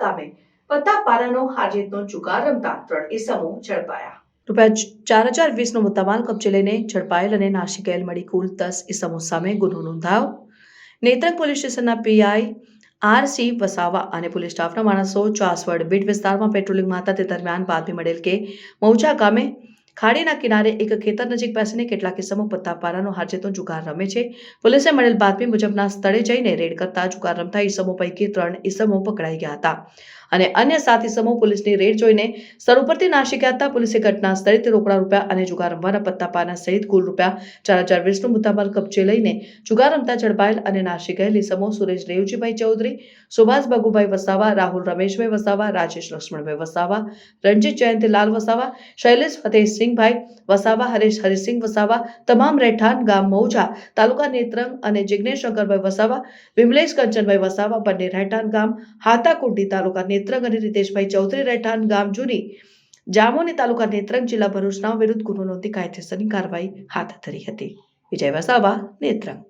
ગામે પત્તાપારાનો હાજેતનો ચુકાર રમતા ત્રણ ઇસમો ઝડપાયા. રૂપિયા ચાર હજાર વીસનો મુદ્દામાલ કબજે લઈને ઝડપાયેલ અને નાસી ગયેલ મળી કુલ દસ ઇસમો સામે ગુનો નોંધાયો. નેત્રંગ પોલીસ સ્ટેશનના પીઆઈ આરસી વસાવા અને પોલીસ સ્ટાફના માણસો ચાસવડ બીટ વિસ્તારમાં પેટ્રોલિંગમાં હતા તે દરમિયાન બાતમી મળેલ કે મૌજા ગામે ખાડીના કિનારે એક ખેતર નજીક બેસીને કેટલાક કિસ્સામાં પત્તા પારાનો હાજેતો જુગાર રમે છે. પોલીસે મળેલ બાતમી મુજબના સ્થળે જઈને રેડ કરતા જુગાર રમતા ઈસમો પૈકી ત્રણ ઈસમો પકડાઈ ગયા હતા. અને અન્ય સાત ઈસમો પોલીસની રેડ જોઈને સ્થળ ઉપરથી નાસી ગયા હતા. પોલીસે ઘટના સ્થળેથી રોકડા રૂપિયા અને જુગાર રમવાના પત્તાપાના સહિત કુલ રૂપિયા ચાર હજાર વીસનું મુદ્દામાલ કબજે લઈને જુગાર રમતા ઝડપાયેલ અને નાસી ગયેલ ઈસમો સુરેશ રેવજીભાઈ ચૌધરી, સુભાષ બગુભાઈ વસાવા, રાહુલ રમેશભાઈ વસાવા, રાજેશ લક્ષ્મણભાઈ વસાવા, રણજીત જયંતિલાલ વસાવા, શૈલેષ ફતેહસિંહભાઈ વસાવા હરેશ, હરિસિંહ વસાવા, તમામ રહેઠાણ, ગામ મૌજા, તાલુકા નેત્રંગ અને જિજ્ઞેશ શંકરભાઈ વસાવા, વિમલેશ કંચનભાઈ વસાવા, બંને રહેઠાણ ગામ હાતાકુંડી તાલુકા નેત્રંગ અને રીતેશભાઈ ચૌધરી રહેઠાણ ગામ જૂની, જામોની તાલુકા નેત્રંગ જિલ્લા ભરૂચના વિરુદ્ધ ગુનો નોંધી કાયદેસરની કાર્યવાહી હાથ ધરી હતી. વિજય વસાવા, નેત્રંગ.